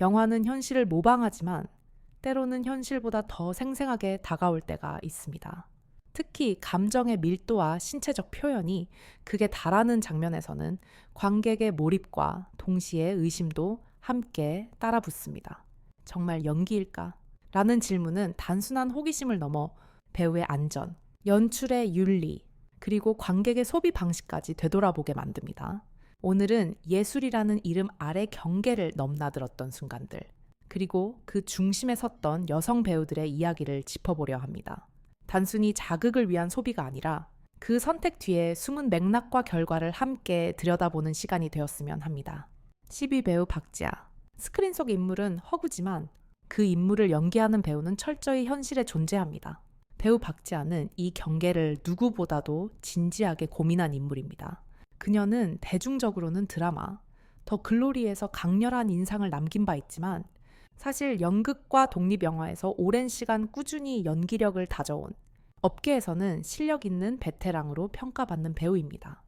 영화는 현실을 모방하지만 때로는 현실보다 더 생생하게 다가올 때가 있습니다. 특히 감정의 밀도와 신체적 표현이 극에 달하는 장면에서는 관객의 몰입과 동시에 의심도 함께 따라붙습니다. 정말 연기일까? 라는 질문은 단순한 호기심을 넘어 배우의 안전, 연출의 윤리, 그리고 관객의 소비 방식까지 되돌아보게 만듭니다. 오늘은 예술이라는 이름 아래 경계를 넘나들었던 순간들, 그리고 그 중심에 섰던 여성 배우들의 이야기를 짚어보려 합니다. 단순히 자극을 위한 소비가 아니라 그 선택 뒤에 숨은 맥락과 결과를 함께 들여다보는 시간이 되었으면 합니다. 12 배우 박지아. 스크린 속 인물은 허구지만 그 인물을 연기하는 배우는 철저히 현실에 존재합니다. 배우 박지아는 이 경계를 누구보다도 진지하게 고민한 인물입니다. 그녀는 대중적으로는 드라마, 더 글로리에서 강렬한 인상을 남긴 바 있지만 사실 연극과 독립영화에서 오랜 시간 꾸준히 연기력을 다져온 업계에서는 실력 있는 베테랑으로 평가받는 배우입니다.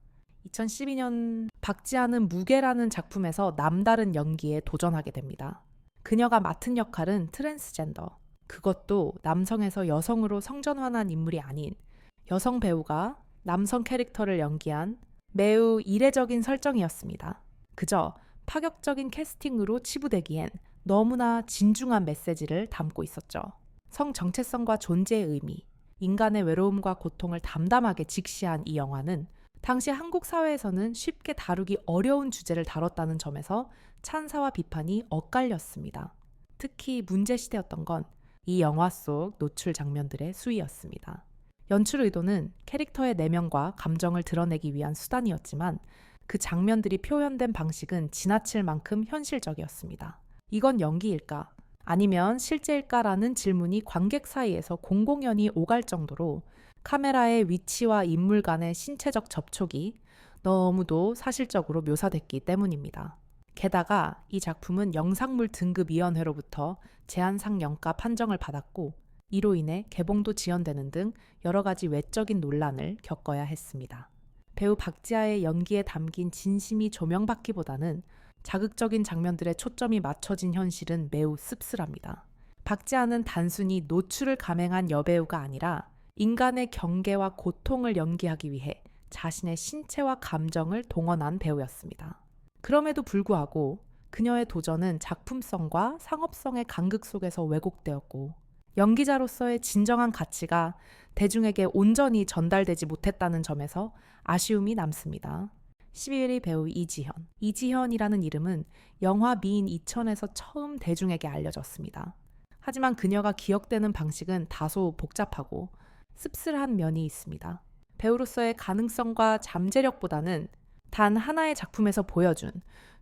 2012년 박지아는 무게라는 작품에서 남다른 연기에 도전하게 됩니다. 그녀가 맡은 역할은 트랜스젠더, 그것도 남성에서 여성으로 성전환한 인물이 아닌 여성 배우가 남성 캐릭터를 연기한 매우 이례적인 설정이었습니다. 그저 파격적인 캐스팅으로 치부되기엔 너무나 진중한 메시지를 담고 있었죠. 성 정체성과 존재의 의미, 인간의 외로움과 고통을 담담하게 직시한 이 영화는 당시 한국 사회에서는 쉽게 다루기 어려운 주제를 다뤘다는 점에서 찬사와 비판이 엇갈렸습니다. 특히 문제시되었던 건 이 영화 속 노출 장면들의 수위였습니다. 연출 의도는 캐릭터의 내면과 감정을 드러내기 위한 수단이었지만 그 장면들이 표현된 방식은 지나칠 만큼 현실적이었습니다. 이건 연기일까? 아니면 실제일까라는 질문이 관객 사이에서 공공연히 오갈 정도로 카메라의 위치와 인물 간의 신체적 접촉이 너무도 사실적으로 묘사됐기 때문입니다. 게다가 이 작품은 영상물 등급위원회로부터 제한상영가 판정을 받았고 이로 인해 개봉도 지연되는 등 여러 가지 외적인 논란을 겪어야 했습니다. 배우 박지아의 연기에 담긴 진심이 조명받기보다는 자극적인 장면들에 초점이 맞춰진 현실은 매우 씁쓸합니다. 박지아는 단순히 노출을 감행한 여배우가 아니라 인간의 경계와 고통을 연기하기 위해 자신의 신체와 감정을 동원한 배우였습니다. 그럼에도 불구하고 그녀의 도전은 작품성과 상업성의 간극 속에서 왜곡되었고 연기자로서의 진정한 가치가 대중에게 온전히 전달되지 못했다는 점에서 아쉬움이 남습니다. 11위 배우 이지현. 이지현이라는 이름은 영화 미인 2000에서 처음 대중에게 알려졌습니다. 하지만 그녀가 기억되는 방식은 다소 복잡하고 씁쓸한 면이 있습니다. 배우로서의 가능성과 잠재력보다는 단 하나의 작품에서 보여준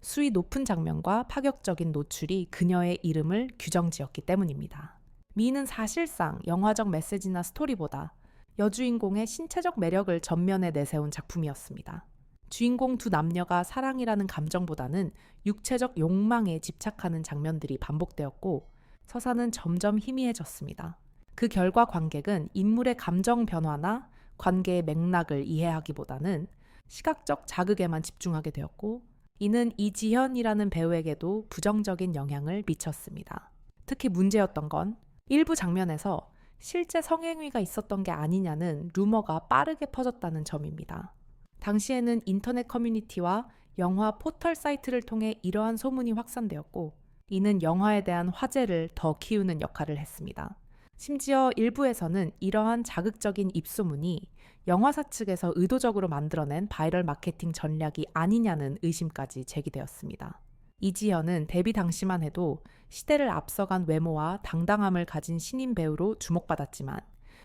수위 높은 장면과 파격적인 노출이 그녀의 이름을 규정 지었기 때문입니다. 미는 사실상 영화적 메시지나 스토리보다 여주인공의 신체적 매력을 전면에 내세운 작품이었습니다. 주인공 두 남녀가 사랑이라는 감정보다는 육체적 욕망에 집착하는 장면들이 반복되었고 서사는 점점 희미해졌습니다. 그 결과 관객은 인물의 감정 변화나 관계의 맥락을 이해하기보다는 시각적 자극에만 집중하게 되었고 이는 이지현이라는 배우에게도 부정적인 영향을 미쳤습니다. 특히 문제였던 건 일부 장면에서 실제 성행위가 있었던 게 아니냐는 루머가 빠르게 퍼졌다는 점입니다. 당시에는 인터넷 커뮤니티와 영화 포털 사이트를 통해 이러한 소문이 확산되었고, 이는 영화에 대한 화제를 더 키우는 역할을 했습니다. 심지어 일부에서는 이러한 자극적인 입소문이 영화사 측에서 의도적으로 만들어낸 바이럴 마케팅 전략이 아니냐는 의심까지 제기되었습니다. 이지현은 데뷔 당시만 해도 시대를 앞서간 외모와 당당함을 가진 신인 배우로 주목받았지만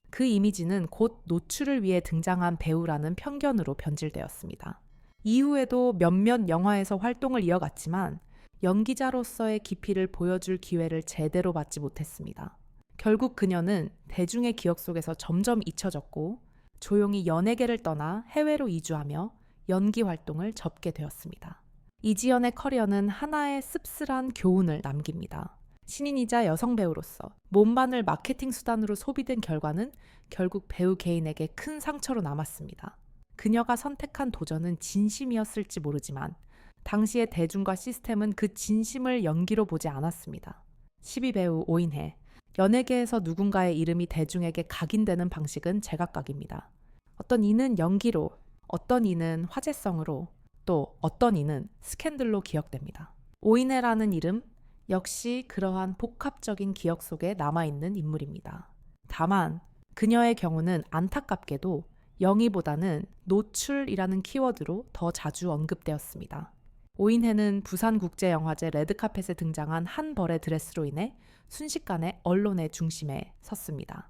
그 이미지는 곧 노출을 위해 등장한 배우라는 편견으로 변질되었습니다. 이후에도 몇몇 영화에서 활동을 이어갔지만 연기자로서의 깊이를 보여줄 기회를 제대로 받지 못했습니다. 결국 그녀는 대중의 기억 속에서 점점 잊혀졌고 조용히 연예계를 떠나 해외로 이주하며 연기 활동을 접게 되었습니다. 이지연의 커리어는 하나의 씁쓸한 교훈을 남깁니다. 신인이자 여성 배우로서 몸만을 마케팅 수단으로 소비된 결과는 결국 배우 개인에게 큰 상처로 남았습니다. 그녀가 선택한 도전은 진심이었을지 모르지만 당시의 대중과 시스템은 그 진심을 연기로 보지 않았습니다. 12배우 오인혜. 연예계에서 누군가의 이름이 대중에게 각인되는 방식은 제각각입니다. 어떤 이는 연기로, 어떤 이는 화제성으로, 또 어떤 이는 스캔들로 기억됩니다. 오인혜라는 이름 역시 그러한 복합적인 기억 속에 남아있는 인물입니다. 다만 그녀의 경우는 안타깝게도 영희보다는 노출이라는 키워드로 더 자주 언급되었습니다. 오인혜는 부산국제영화제 레드카펫에 등장한 한 벌의 드레스로 인해 순식간에 언론의 중심에 섰습니다.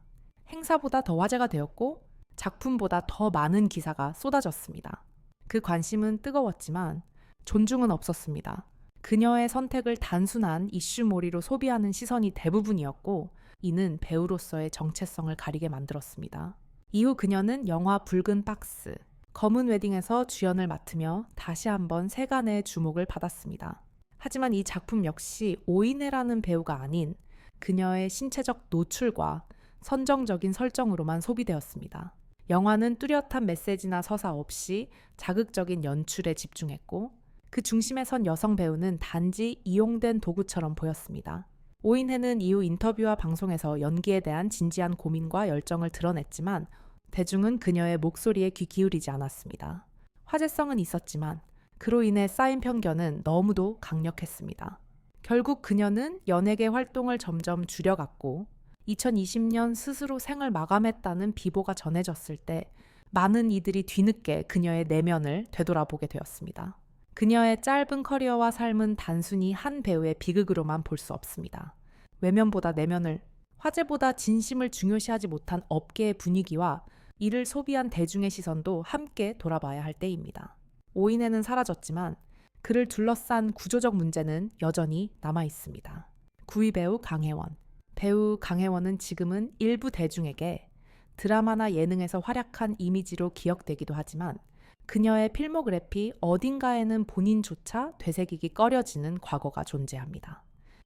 행사보다 더 화제가 되었고 작품보다 더 많은 기사가 쏟아졌습니다. 그 관심은 뜨거웠지만 존중은 없었습니다. 그녀의 선택을 단순한 이슈몰이로 소비하는 시선이 대부분이었고 이는 배우로서의 정체성을 가리게 만들었습니다. 이후 그녀는 영화 붉은 박스, 검은 웨딩에서 주연을 맡으며 다시 한번 세간의 주목을 받았습니다. 하지만 이 작품 역시 오이네라는 배우가 아닌 그녀의 신체적 노출과 선정적인 설정으로만 소비되었습니다. 영화는 뚜렷한 메시지나 서사 없이 자극적인 연출에 집중했고 그 중심에 선 여성 배우는 단지 이용된 도구처럼 보였습니다. 오인혜는 이후 인터뷰와 방송에서 연기에 대한 진지한 고민과 열정을 드러냈지만 대중은 그녀의 목소리에 귀 기울이지 않았습니다. 화제성은 있었지만 그로 인해 쌓인 편견은 너무도 강력했습니다. 결국 그녀는 연예계 활동을 점점 줄여갔고 2020년 스스로 생을 마감했다는 비보가 전해졌을 때 많은 이들이 뒤늦게 그녀의 내면을 되돌아보게 되었습니다. 그녀의 짧은 커리어와 삶은 단순히 한 배우의 비극으로만 볼 수 없습니다. 외면보다 내면을, 화제보다 진심을 중요시하지 못한 업계의 분위기와 이를 소비한 대중의 시선도 함께 돌아봐야 할 때입니다. 오인혜는 사라졌지만 그를 둘러싼 구조적 문제는 여전히 남아 있습니다. 구위 배우 강혜원. 배우 강혜원은 지금은 일부 대중에게 드라마나 예능에서 활약한 이미지로 기억되기도 하지만 그녀의 필모그래피 어딘가에는 본인조차 되새기기 꺼려지는 과거가 존재합니다.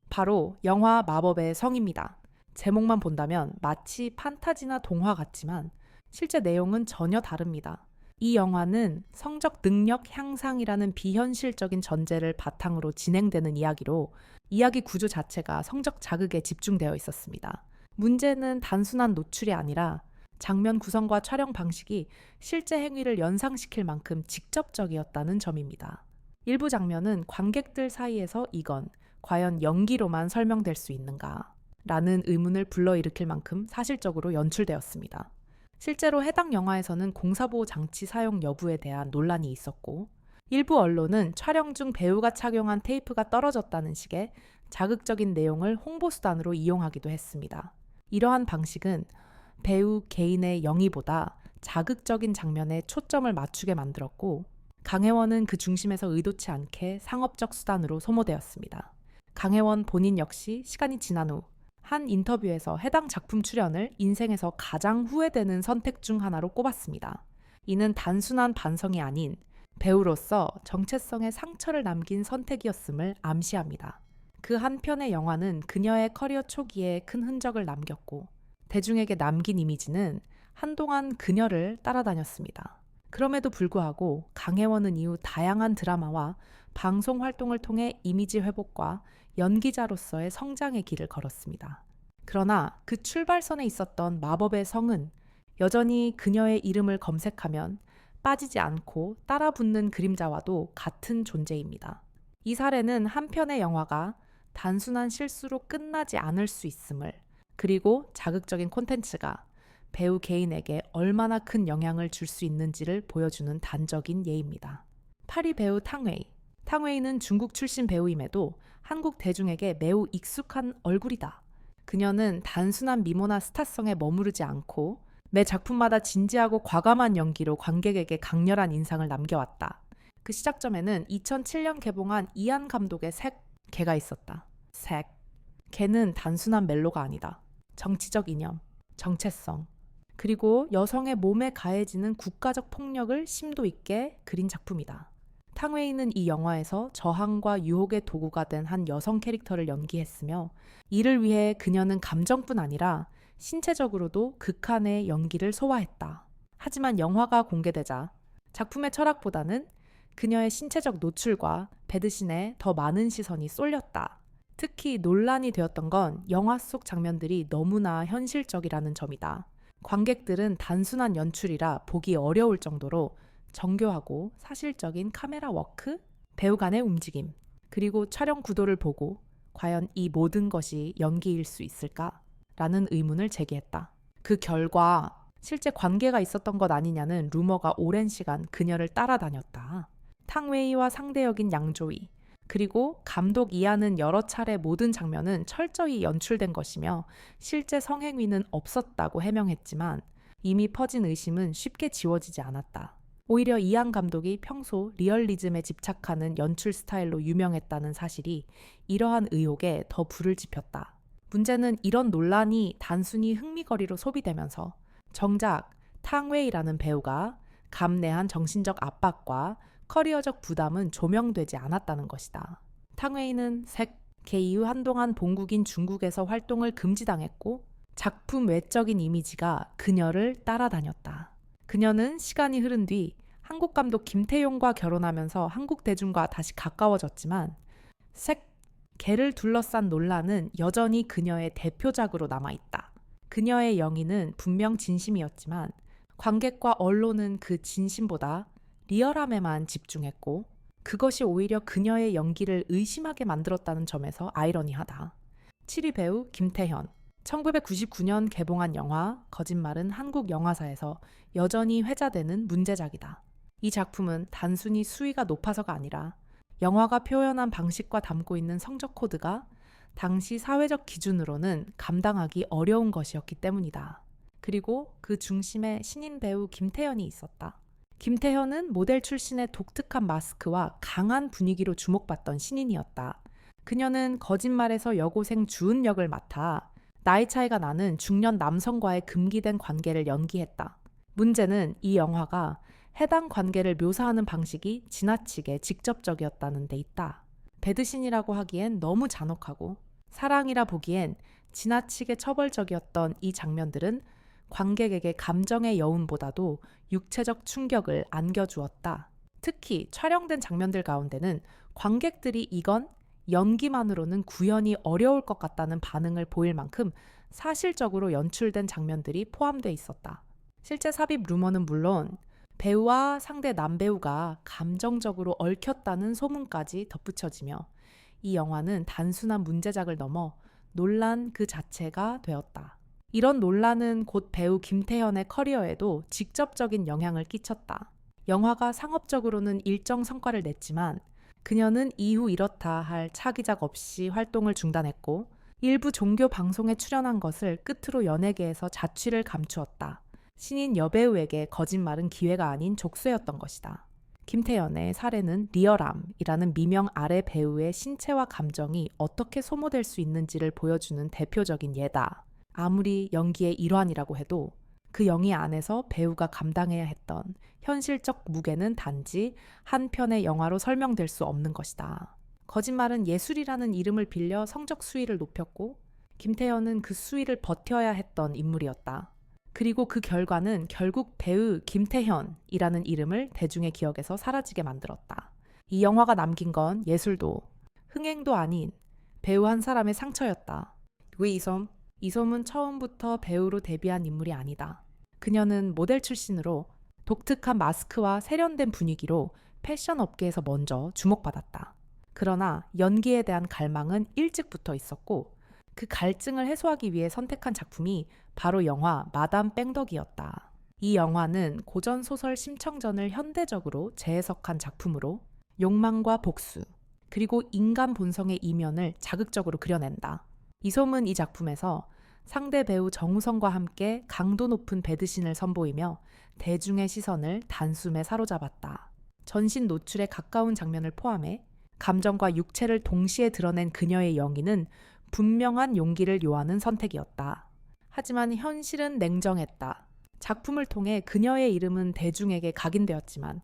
바로 영화 마법의 성입니다. 제목만 본다면 마치 판타지나 동화 같지만 실제 내용은 전혀 다릅니다. 이 영화는 성적 능력 향상이라는 비현실적인 전제를 바탕으로 진행되는 이야기로 이야기 구조 자체가 성적 자극에 집중되어 있었습니다. 문제는 단순한 노출이 아니라 장면 구성과 촬영 방식이 실제 행위를 연상시킬 만큼 직접적이었다는 점입니다. 일부 장면은 관객들 사이에서 이건 과연 연기로만 설명될 수 있는가? 라는 의문을 불러일으킬 만큼 사실적으로 연출되었습니다. 실제로 해당 영화에서는 공사보호 장치 사용 여부에 대한 논란이 있었고, 일부 언론은 촬영 중 배우가 착용한 테이프가 떨어졌다는 식의 자극적인 내용을 홍보수단으로 이용하기도 했습니다. 이러한 방식은 배우 개인의 영의보다 자극적인 장면에 초점을 맞추게 만들었고 강혜원은 그 중심에서 의도치 않게 상업적 수단으로 소모되었습니다. 강혜원 본인 역시 시간이 지난 후 한 인터뷰에서 해당 작품 출연을 인생에서 가장 후회되는 선택 중 하나로 꼽았습니다. 이는 단순한 반성이 아닌 배우로서 정체성의 상처를 남긴 선택이었음을 암시합니다. 그 한편의 영화는 그녀의 커리어 초기에 큰 흔적을 남겼고 대중에게 남긴 이미지는 한동안 그녀를 따라다녔습니다. 그럼에도 불구하고 강혜원은 이후 다양한 드라마와 방송 활동을 통해 이미지 회복과 연기자로서의 성장의 길을 걸었습니다. 그러나 그 출발선에 있었던 마법의 성은 여전히 그녀의 이름을 검색하면 빠지지 않고 따라붙는 그림자와도 같은 존재입니다. 이 사례는 한편의 영화가 단순한 실수로 끝나지 않을 수 있음을 그리고 자극적인 콘텐츠가 배우 개인에게 얼마나 큰 영향을 줄 수 있는지를 보여주는 단적인 예입니다. 파리 배우 탕웨이. 탕웨이는 중국 출신 배우임에도 한국 대중에게 매우 익숙한 얼굴이다. 그녀는 단순한 미모나 스타성에 머무르지 않고 매 작품마다 진지하고 과감한 연기로 관객에게 강렬한 인상을 남겨왔다. 그 시작점에는 2007년 개봉한 이안 감독의 색, 개가 있었다. 색. 개는 단순한 멜로가 아니다. 정치적 이념, 정체성, 그리고 여성의 몸에 가해지는 국가적 폭력을 심도 있게 그린 작품이다. 탕웨이는 이 영화에서 저항과 유혹의 도구가 된 한 여성 캐릭터를 연기했으며 이를 위해 그녀는 감정뿐 아니라 신체적으로도 극한의 연기를 소화했다. 하지만 영화가 공개되자 작품의 철학보다는 그녀의 신체적 노출과 배드신에 더 많은 시선이 쏠렸다. 특히 논란이 되었던 건 영화 속 장면들이 너무나 현실적이라는 점이다. 관객들은 단순한 연출이라 보기 어려울 정도로 정교하고 사실적인 카메라 워크, 배우 간의 움직임, 그리고 촬영 구도를 보고 과연 이 모든 것이 연기일 수 있을까? 라는 의문을 제기했다. 그 결과 실제 관계가 있었던 것 아니냐는 루머가 오랜 시간 그녀를 따라다녔다. 탕웨이와 상대 역인 양조위, 그리고 감독 이하는 여러 차례 모든 장면은 철저히 연출된 것이며 실제 성행위는 없었다고 해명했지만 이미 퍼진 의심은 쉽게 지워지지 않았다. 오히려 이한 감독이 평소 리얼리즘에 집착하는 연출 스타일로 유명했다는 사실이 이러한 의혹에 더 불을 지폈다. 문제는 이런 논란이 단순히 흥미거리로 소비되면서 정작 탕웨이라는 배우가 감내한 정신적 압박과 커리어적 부담은 조명되지 않았다는 것이다. 탕웨이는 색개 이후 한동안 본국인 중국에서 활동을 금지당했고 작품 외적인 이미지가 그녀를 따라다녔다. 그녀는 시간이 흐른 뒤 한국 감독 김태용과 결혼하면서 한국 대중과 다시 가까워졌지만 색 개를 둘러싼 논란은 여전히 그녀의 대표작으로 남아있다. 그녀의 영희는 분명 진심이었지만 관객과 언론은 그 진심보다 리얼함에만 집중했고 그것이 오히려 그녀의 연기를 의심하게 만들었다는 점에서 아이러니하다. 7위 배우 김태현 1999년 개봉한 영화 거짓말은 한국 영화사에서 여전히 회자되는 문제작이다. 이 작품은 단순히 수위가 높아서가 아니라 영화가 표현한 방식과 담고 있는 성적 코드가 당시 사회적 기준으로는 감당하기 어려운 것이었기 때문이다. 그리고 그 중심에 신인 배우 김태현이 있었다. 김태현은 모델 출신의 독특한 마스크와 강한 분위기로 주목받던 신인이었다. 그녀는 거짓말에서 여고생 주은 역을 맡아 나이 차이가 나는 중년 남성과의 금기된 관계를 연기했다. 문제는 이 영화가 해당 관계를 묘사하는 방식이 지나치게 직접적이었다는 데 있다. 배드신이라고 하기엔 너무 잔혹하고 사랑이라 보기엔 지나치게 처벌적이었던 이 장면들은 관객에게 감정의 여운보다도 육체적 충격을 안겨주었다. 특히 촬영된 장면들 가운데는 관객들이 이건 연기만으로는 구현이 어려울 것 같다는 반응을 보일 만큼 사실적으로 연출된 장면들이 포함되어 있었다. 실제 삽입 루머는 물론 배우와 상대 남배우가 감정적으로 얽혔다는 소문까지 덧붙여지며 이 영화는 단순한 문제작을 넘어 논란 그 자체가 되었다. 이런 논란은 곧 배우 김태현의 커리어에도 직접적인 영향을 끼쳤다. 영화가 상업적으로는 일정 성과를 냈지만 그녀는 이후 이렇다 할 차기작 없이 활동을 중단했고 일부 종교 방송에 출연한 것을 끝으로 연예계에서 자취를 감추었다. 신인 여배우에게 거짓말은 기회가 아닌 족쇄였던 것이다. 김태연의 사례는 리얼함이라는 미명 아래 배우의 신체와 감정이 어떻게 소모될 수 있는지를 보여주는 대표적인 예다. 아무리 연기의 일환이라고 해도 그 영희 안에서 배우가 감당해야 했던 현실적 무게는 단지 한 편의 영화로 설명될 수 없는 것이다. 거짓말은 예술이라는 이름을 빌려 성적 수위를 높였고 김태현은 그 수위를 버텨야 했던 인물이었다. 그리고 그 결과는 결국 배우 김태현이라는 이름을 대중의 기억에서 사라지게 만들었다. 이 영화가 남긴 건 예술도 흥행도 아닌 배우 한 사람의 상처였다. 왜 이섬? 이솜은 처음부터 배우로 데뷔한 인물이 아니다. 그녀는 모델 출신으로 독특한 마스크와 세련된 분위기로 패션 업계에서 먼저 주목받았다. 그러나 연기에 대한 갈망은 일찍부터 있었고 그 갈증을 해소하기 위해 선택한 작품이 바로 영화 마담 뺑덕이었다. 이 영화는 고전 소설 심청전을 현대적으로 재해석한 작품으로 욕망과 복수, 그리고 인간 본성의 이면을 자극적으로 그려낸다. 이솜은 이 작품에서 상대 배우 정우성과 함께 강도 높은 배드신을 선보이며 대중의 시선을 단숨에 사로잡았다. 전신 노출에 가까운 장면을 포함해 감정과 육체를 동시에 드러낸 그녀의 연기는 분명한 용기를 요하는 선택이었다. 하지만 현실은 냉정했다. 작품을 통해 그녀의 이름은 대중에게 각인되었지만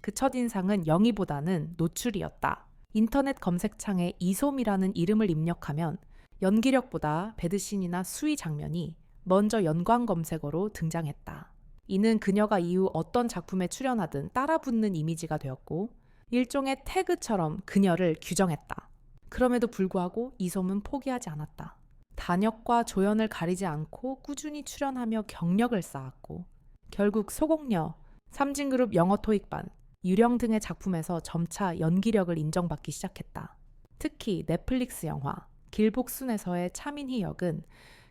그 첫인상은 영희보다는 노출이었다. 인터넷 검색창에 이솜이라는 이름을 입력하면 연기력보다 배드신이나 수위 장면이 먼저 연관 검색어로 등장했다. 이는 그녀가 이후 어떤 작품에 출연하든 따라붙는 이미지가 되었고 일종의 태그처럼 그녀를 규정했다. 그럼에도 불구하고 이솜은 포기하지 않았다. 단역과 조연을 가리지 않고 꾸준히 출연하며 경력을 쌓았고 결국 소공녀, 삼진그룹 영어 토익반, 유령 등의 작품에서 점차 연기력을 인정받기 시작했다. 특히 넷플릭스 영화 길복순에서의 차민희 역은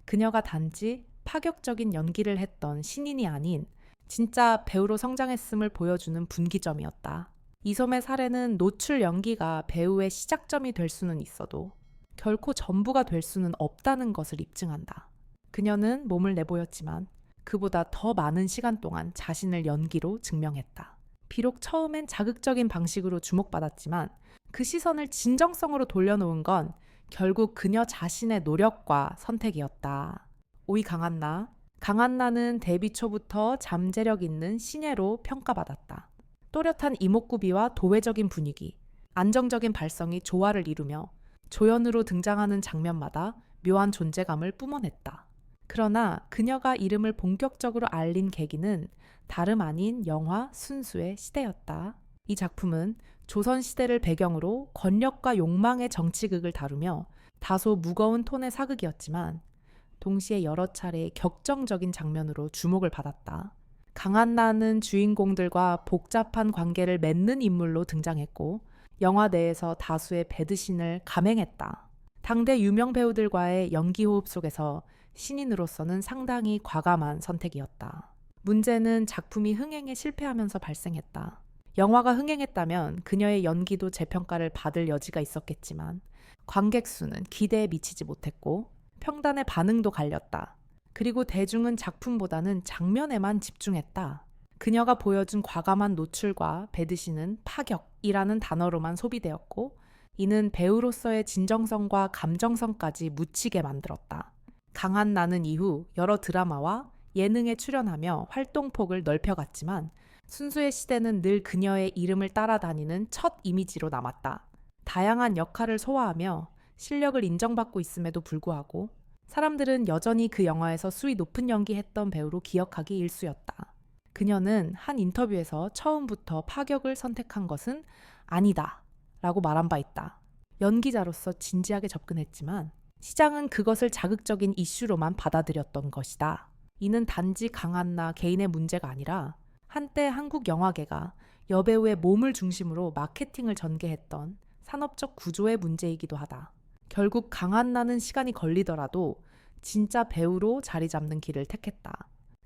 그녀가 단지 파격적인 연기를 했던 신인이 아닌 진짜 배우로 성장했음을 보여주는 분기점이었다. 이솜의 사례는 노출 연기가 배우의 시작점이 될 수는 있어도 결코 전부가 될 수는 없다는 것을 입증한다. 그녀는 몸을 내보였지만 그보다 더 많은 시간 동안 자신을 연기로 증명했다. 비록 처음엔 자극적인 방식으로 주목받았지만 그 시선을 진정성으로 돌려놓은 건 결국 그녀 자신의 노력과 선택이었다. 오이 강한나. 강한나는 데뷔 초부터 잠재력 있는 신예로 평가받았다. 또렷한 이목구비와 도회적인 분위기, 안정적인 발성이 조화를 이루며 조연으로 등장하는 장면마다 묘한 존재감을 뿜어냈다. 그러나 그녀가 이름을 본격적으로 알린 계기는 다름 아닌 영화 순수의 시대였다. 이 작품은 조선시대를 배경으로 권력과 욕망의 정치극을 다루며 다소 무거운 톤의 사극이었지만 동시에 여러 차례 격정적인 장면으로 주목을 받았다. 강한나는 주인공들과 복잡한 관계를 맺는 인물로 등장했고 영화 내에서 다수의 배드신을 감행했다. 당대 유명 배우들과의 연기 호흡 속에서 신인으로서는 상당히 과감한 선택이었다. 문제는 작품이 흥행에 실패하면서 발생했다. 영화가 흥행했다면 그녀의 연기도 재평가를 받을 여지가 있었겠지만 관객 수는 기대에 미치지 못했고 평단의 반응도 갈렸다. 그리고 대중은 작품보다는 장면에만 집중했다. 그녀가 보여준 과감한 노출과 배드신은 파격이라는 단어로만 소비되었고 이는 배우로서의 진정성과 감정성까지 묻히게 만들었다. 강한 나는 이후 여러 드라마와 예능에 출연하며 활동폭을 넓혀갔지만 순수의 시대는 늘 그녀의 이름을 따라다니는 첫 이미지로 남았다. 다양한 역할을 소화하며 실력을 인정받고 있음에도 불구하고 사람들은 여전히 그 영화에서 수위 높은 연기했던 배우로 기억하기 일쑤였다. 그녀는 한 인터뷰에서 처음부터 파격을 선택한 것은 아니다 라고 말한 바 있다. 연기자로서 진지하게 접근했지만 시장은 그것을 자극적인 이슈로만 받아들였던 것이다. 이는 단지 강한나 개인의 문제가 아니라 한때 한국 영화계가 여배우의 몸을 중심으로 마케팅을 전개했던 산업적 구조의 문제이기도 하다. 결국 강한 나는 시간이 걸리더라도 진짜 배우로 자리 잡는 길을 택했다.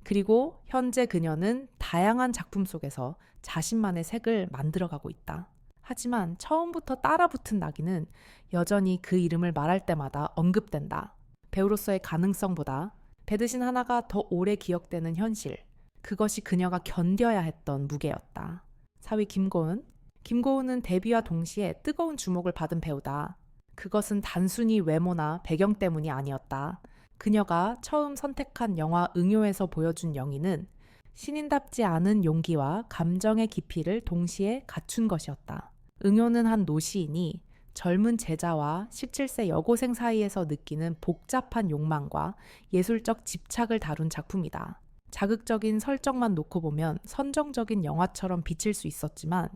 그리고 현재 그녀는 다양한 작품 속에서 자신만의 색을 만들어가고 있다. 하지만 처음부터 따라붙은 낙인은 여전히 그 이름을 말할 때마다 언급된다. 배우로서의 가능성보다 배드신 하나가 더 오래 기억되는 현실. 그것이 그녀가 견뎌야 했던 무게였다. 사위 김고은. 김고은은 데뷔와 동시에 뜨거운 주목을 받은 배우다. 그것은 단순히 외모나 배경 때문이 아니었다. 그녀가 처음 선택한 영화 응요에서 보여준 영희는 신인답지 않은 용기와 감정의 깊이를 동시에 갖춘 것이었다. 응요는 한 노시인이 젊은 제자와 17세 여고생 사이에서 느끼는 복잡한 욕망과 예술적 집착을 다룬 작품이다. 자극적인 설정만 놓고 보면 선정적인 영화처럼 비칠 수 있었지만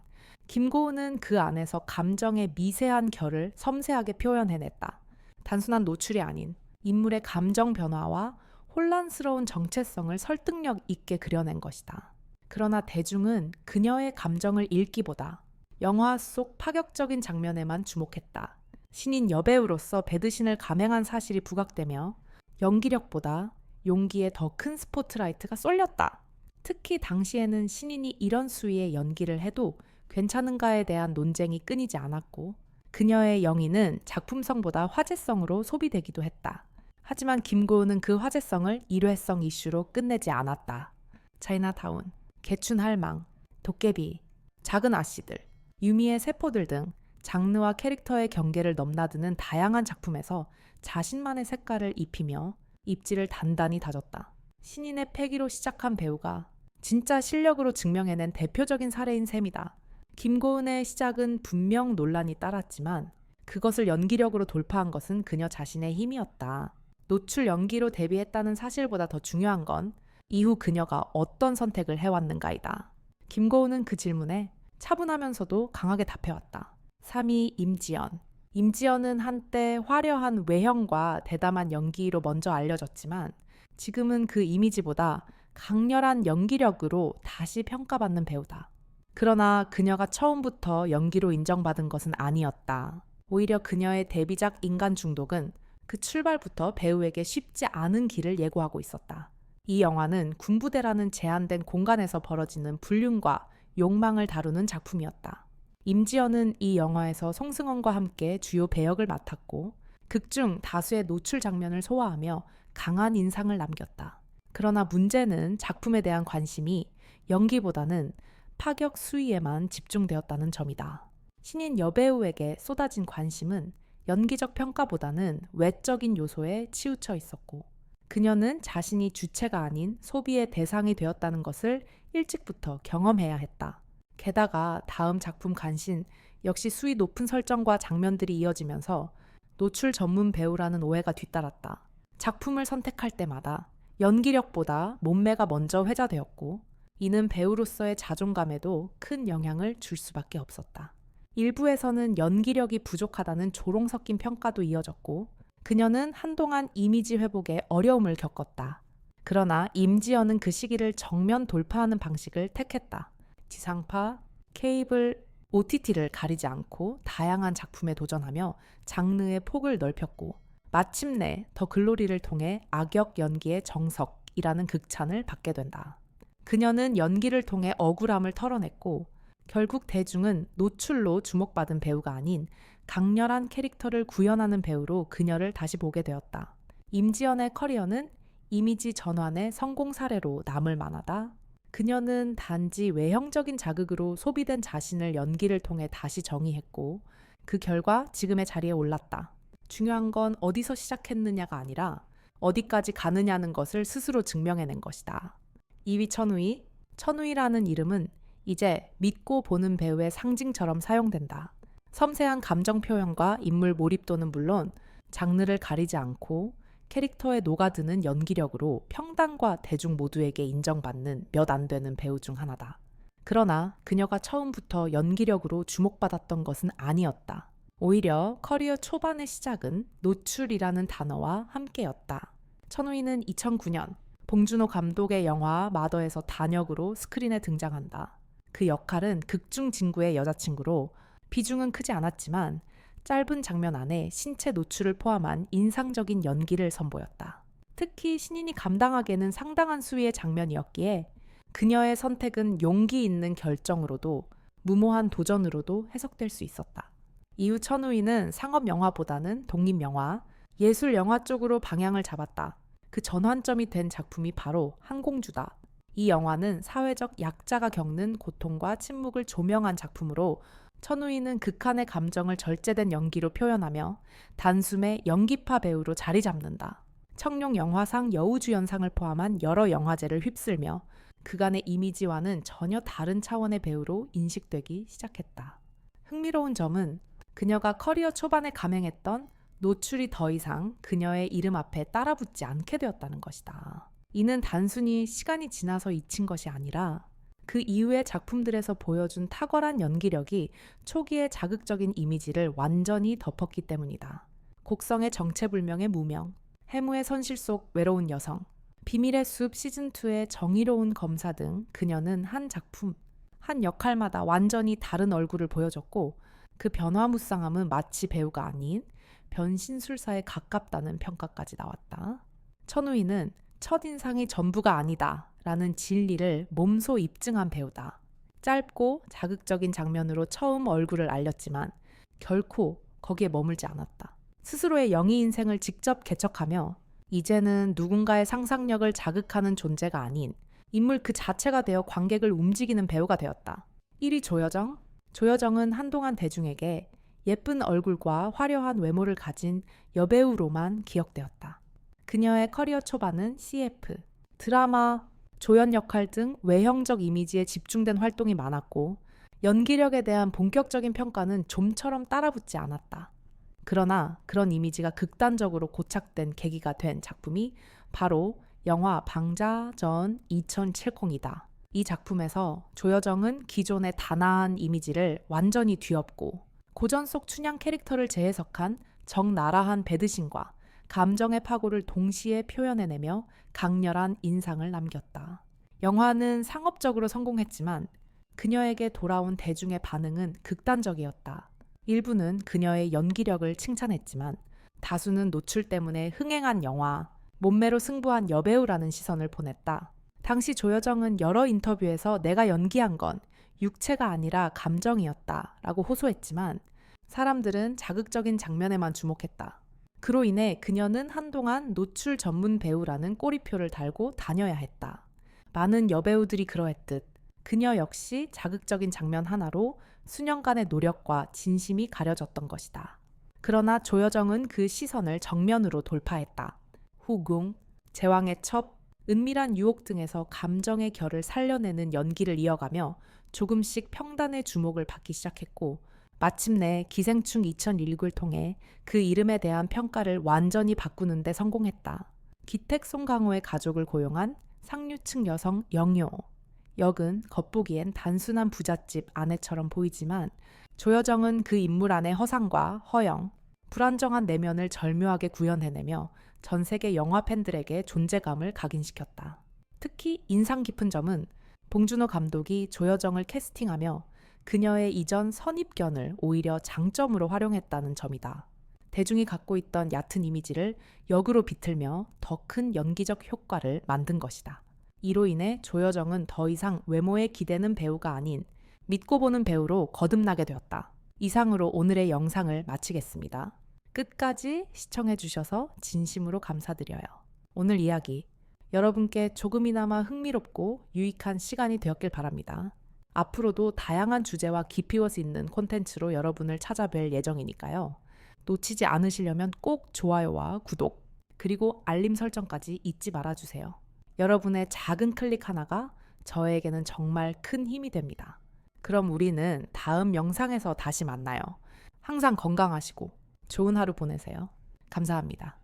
김고은은 그 안에서 감정의 미세한 결을 섬세하게 표현해냈다. 단순한 노출이 아닌 인물의 감정 변화와 혼란스러운 정체성을 설득력 있게 그려낸 것이다. 그러나 대중은 그녀의 감정을 읽기보다 영화 속 파격적인 장면에만 주목했다. 신인 여배우로서 배드신을 감행한 사실이 부각되며 연기력보다 용기에 더 큰 스포트라이트가 쏠렸다. 특히 당시에는 신인이 이런 수위의 연기를 해도 괜찮은가에 대한 논쟁이 끊이지 않았고 그녀의 영희는 작품성보다 화제성으로 소비되기도 했다. 하지만 김고은은 그 화제성을 일회성 이슈로 끝내지 않았다. 차이나타운, 개춘 할망, 도깨비, 작은 아씨들, 유미의 세포들 등 장르와 캐릭터의 경계를 넘나드는 다양한 작품에서 자신만의 색깔을 입히며 입지를 단단히 다졌다. 신인의 패기로 시작한 배우가 진짜 실력으로 증명해낸 대표적인 사례인 셈이다. 김고은의 시작은 분명 논란이 따랐지만 그것을 연기력으로 돌파한 것은 그녀 자신의 힘이었다. 노출 연기로 데뷔했다는 사실보다 더 중요한 건 이후 그녀가 어떤 선택을 해왔는가이다. 김고은은 그 질문에 차분하면서도 강하게 답해왔다. 3위 임지연. 임지연은 한때 화려한 외형과 대담한 연기로 먼저 알려졌지만 지금은 그 이미지보다 강렬한 연기력으로 다시 평가받는 배우다. 그러나 그녀가 처음부터 연기로 인정받은 것은 아니었다. 오히려 그녀의 데뷔작 인간 중독은 그 출발부터 배우에게 쉽지 않은 길을 예고하고 있었다. 이 영화는 군부대라는 제한된 공간에서 벌어지는 불륜과 욕망을 다루는 작품이었다. 임지연은 이 영화에서 송승헌과 함께 주요 배역을 맡았고 극중 다수의 노출 장면을 소화하며 강한 인상을 남겼다. 그러나 문제는 작품에 대한 관심이 연기보다는 파격 수위에만 집중되었다는 점이다. 신인 여배우에게 쏟아진 관심은 연기적 평가보다는 외적인 요소에 치우쳐 있었고, 그녀는 자신이 주체가 아닌 소비의 대상이 되었다는 것을 일찍부터 경험해야 했다. 게다가 다음 작품 간신 역시 수위 높은 설정과 장면들이 이어지면서 노출 전문 배우라는 오해가 뒤따랐다. 작품을 선택할 때마다 연기력보다 몸매가 먼저 회자되었고, 이는 배우로서의 자존감에도 큰 영향을 줄 수밖에 없었다. 일부에서는 연기력이 부족하다는 조롱 섞인 평가도 이어졌고, 그녀는 한동안 이미지 회복에 어려움을 겪었다. 그러나 임지연은 그 시기를 정면 돌파하는 방식을 택했다. 지상파, 케이블, OTT를 가리지 않고 다양한 작품에 도전하며 장르의 폭을 넓혔고, 마침내 더 글로리를 통해 악역 연기의 정석이라는 극찬을 받게 된다. 그녀는 연기를 통해 억울함을 털어냈고 결국 대중은 노출로 주목받은 배우가 아닌 강렬한 캐릭터를 구현하는 배우로 그녀를 다시 보게 되었다. 임지연의 커리어는 이미지 전환의 성공 사례로 남을 만하다. 그녀는 단지 외형적인 자극으로 소비된 자신을 연기를 통해 다시 정의했고 그 결과 지금의 자리에 올랐다. 중요한 건 어디서 시작했느냐가 아니라 어디까지 가느냐는 것을 스스로 증명해낸 것이다. 2위 천우희. 천우희라는 이름은 이제 믿고 보는 배우의 상징처럼 사용된다. 섬세한 감정 표현과 인물 몰입도는 물론 장르를 가리지 않고 캐릭터에 녹아드는 연기력으로 평단과 대중 모두에게 인정받는 몇 안 되는 배우 중 하나다. 그러나 그녀가 처음부터 연기력으로 주목받았던 것은 아니었다. 오히려 커리어 초반의 시작은 노출이라는 단어와 함께였다. 천우희는 2009년 봉준호 감독의 영화 마더에서 단역으로 스크린에 등장한다. 그 역할은 극중 진구의 여자친구로 비중은 크지 않았지만 짧은 장면 안에 신체 노출을 포함한 인상적인 연기를 선보였다. 특히 신인이 감당하기에는 상당한 수위의 장면이었기에 그녀의 선택은 용기 있는 결정으로도 무모한 도전으로도 해석될 수 있었다. 이후 천우희는 상업 영화보다는 독립 영화, 예술 영화 쪽으로 방향을 잡았다. 그 전환점이 된 작품이 바로 항공주다. 이 영화는 사회적 약자가 겪는 고통과 침묵을 조명한 작품으로 천우희는 극한의 감정을 절제된 연기로 표현하며 단숨에 연기파 배우로 자리 잡는다. 청룡 영화상 여우주연상을 포함한 여러 영화제를 휩쓸며 그간의 이미지와는 전혀 다른 차원의 배우로 인식되기 시작했다. 흥미로운 점은 그녀가 커리어 초반에 감행했던 노출이 더 이상 그녀의 이름 앞에 따라붙지 않게 되었다는 것이다. 이는 단순히 시간이 지나서 잊힌 것이 아니라 그 이후의 작품들에서 보여준 탁월한 연기력이 초기의 자극적인 이미지를 완전히 덮었기 때문이다. 곡성의 정체불명의 무명, 해무의 선실 속 외로운 여성, 비밀의 숲 시즌2의 정의로운 검사 등 그녀는 한 작품, 한 역할마다 완전히 다른 얼굴을 보여줬고 그 변화무쌍함은 마치 배우가 아닌 변신술사에 가깝다는 평가까지 나왔다. 천우희는 첫인상이 전부가 아니다 라는 진리를 몸소 입증한 배우다. 짧고 자극적인 장면으로 처음 얼굴을 알렸지만 결코 거기에 머물지 않았다. 스스로의 영희 인생을 직접 개척하며 이제는 누군가의 상상력을 자극하는 존재가 아닌 인물 그 자체가 되어 관객을 움직이는 배우가 되었다. 1위 조여정. 조여정은 한동안 대중에게 예쁜 얼굴과 화려한 외모를 가진 여배우로만 기억되었다. 그녀의 커리어 초반은 CF, 드라마, 조연 역할 등 외형적 이미지에 집중된 활동이 많았고 연기력에 대한 본격적인 평가는 좀처럼 따라붙지 않았다. 그러나 그런 이미지가 극단적으로 고착된 계기가 된 작품이 바로 영화 방자전 2070이다. 이 작품에서 조여정은 기존의 단아한 이미지를 완전히 뒤엎고 고전 속 춘향 캐릭터를 재해석한 적나라한 배드신과 감정의 파고를 동시에 표현해내며 강렬한 인상을 남겼다. 영화는 상업적으로 성공했지만 그녀에게 돌아온 대중의 반응은 극단적이었다. 일부는 그녀의 연기력을 칭찬했지만 다수는 노출 때문에 흥행한 영화, 몸매로 승부한 여배우라는 시선을 보냈다. 당시 조여정은 여러 인터뷰에서 내가 연기한 건 육체가 아니라 감정이었다 라고 호소했지만 사람들은 자극적인 장면에만 주목했다. 그로 인해 그녀는 한동안 노출 전문 배우라는 꼬리표를 달고 다녀야 했다. 많은 여배우들이 그러했듯 그녀 역시 자극적인 장면 하나로 수년간의 노력과 진심이 가려졌던 것이다. 그러나 조여정은 그 시선을 정면으로 돌파했다. 후궁, 제왕의 첩, 은밀한 유혹 등에서 감정의 결을 살려내는 연기를 이어가며 조금씩 평단의 주목을 받기 시작했고 마침내 기생충 2019를 통해 그 이름에 대한 평가를 완전히 바꾸는데 성공했다. 기택 송강호의 가족을 고용한 상류층 여성 영요. 역은 겉보기엔 단순한 부잣집 아내처럼 보이지만 조여정은 그 인물 안의 허상과 허영, 불안정한 내면을 절묘하게 구현해내며 전 세계 영화 팬들에게 존재감을 각인시켰다. 특히 인상 깊은 점은 봉준호 감독이 조여정을 캐스팅하며 그녀의 이전 선입견을 오히려 장점으로 활용했다는 점이다. 대중이 갖고 있던 얕은 이미지를 역으로 비틀며 더 큰 연기적 효과를 만든 것이다. 이로 인해 조여정은 더 이상 외모에 기대는 배우가 아닌 믿고 보는 배우로 거듭나게 되었다. 이상으로 오늘의 영상을 마치겠습니다. 끝까지 시청해 주셔서 진심으로 감사드려요. 오늘 이야기 여러분께 조금이나마 흥미롭고 유익한 시간이 되었길 바랍니다. 앞으로도 다양한 주제와 깊이워서 있는 콘텐츠로 여러분을 찾아뵐 예정이니까요. 놓치지 않으시려면 꼭 좋아요와 구독, 그리고 알림 설정까지 잊지 말아주세요. 여러분의 작은 클릭 하나가 저에게는 정말 큰 힘이 됩니다. 그럼 우리는 다음 영상에서 다시 만나요. 항상 건강하시고 좋은 하루 보내세요. 감사합니다.